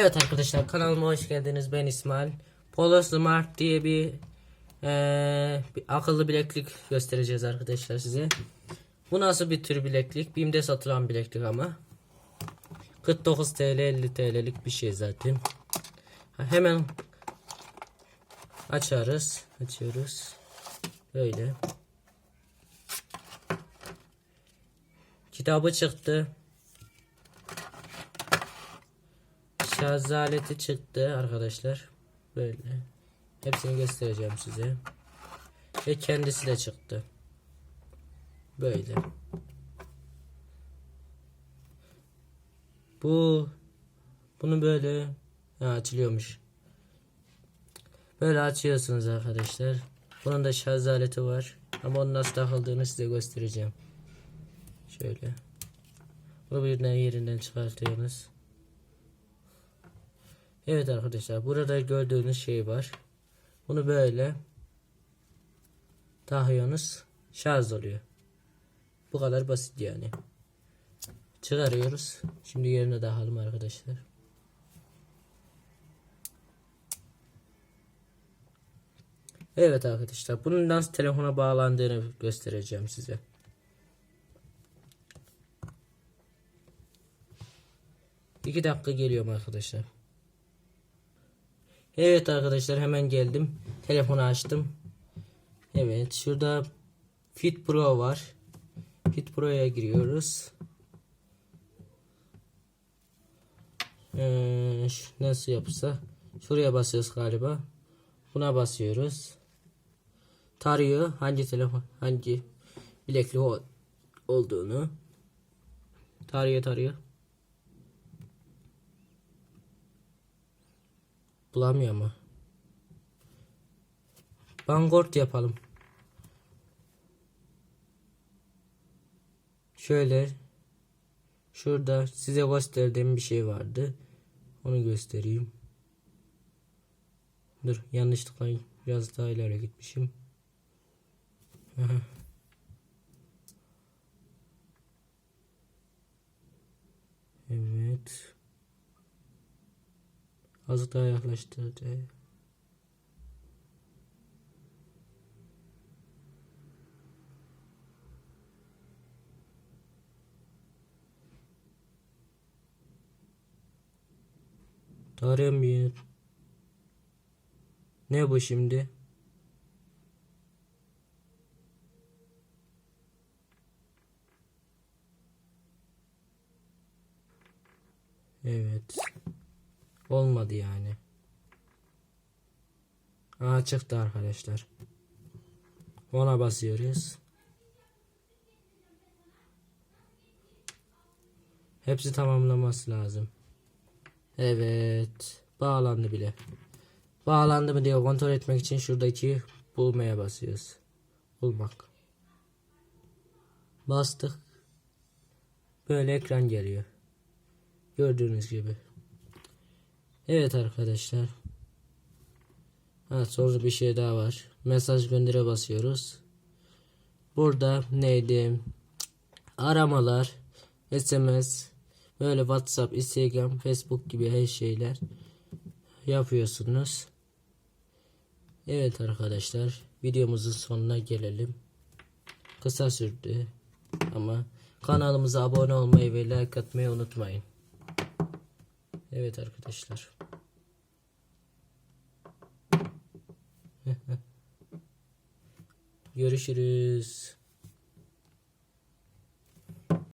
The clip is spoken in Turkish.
Evet arkadaşlar kanalıma hoş geldiniz. Ben İsmail. Polo Smart diye bir, eee, bir akıllı bileklik göstereceğiz arkadaşlar size. Bu nasıl bir tür bileklik? BİM'de satılan bileklik ama. 49 TL 50 TL'lik bir şey zaten. Hemen açarız. Açıyoruz. Böyle. Kitabı çıktı. Şarj aleti çıktı arkadaşlar. Böyle. Hepsini göstereceğim size. Ve kendisi de çıktı. Böyle. Bu bunu böyle ha, açılıyormuş. Böyle açıyorsunuz arkadaşlar. Bunun da şarj aleti var. Ama onun nasıl takıldığını size göstereceğim. Şöyle. Bunu birden yerinden çıkartıyorsunuz. Evet arkadaşlar burada gördüğünüz şey var. Bunu böyle takıyorsunuz. Şarj oluyor. Bu kadar basit yani. Çıkarıyoruz. Şimdi yerine takalım arkadaşlar. Evet arkadaşlar bunun nasıl telefona bağlandığını göstereceğim size. İki dakika geliyorum arkadaşlar. Evet arkadaşlar hemen geldim. Telefonu açtım. Evet şurada Fit Pro var. Fit Pro'ya giriyoruz. Ee, nasıl yapsa? Şuraya basıyoruz galiba. Buna basıyoruz. Tarıyor hangi telefon hangi bilekli olduğunu. Tarıyor tarıyor. Bulamıyor mu? Bangort yapalım. Şöyle şurada size gösterdiğim bir şey vardı. Onu göstereyim. Dur yanlışlıkla biraz daha ileri gitmişim. Evet. Azıcık daha yaklaştırdı. Taramıyor. Ne bu şimdi? Evet. Olmadı yani. Aa çıktı arkadaşlar. Ona basıyoruz. Hepsi tamamlaması lazım. Evet. Bağlandı bile. Bağlandı mı diye kontrol etmek için şuradaki bulmaya basıyoruz. Bulmak. Bastık. Böyle ekran geliyor. Gördüğünüz gibi. Evet arkadaşlar. Ha, sonra bir şey daha var. Mesaj göndere basıyoruz. Burada neydi? Aramalar, SMS, böyle WhatsApp, Instagram, Facebook gibi her şeyler yapıyorsunuz. Evet arkadaşlar, videomuzun sonuna gelelim. Kısa sürdü ama kanalımıza abone olmayı ve like atmayı unutmayın. Evet arkadaşlar. Görüşürüz.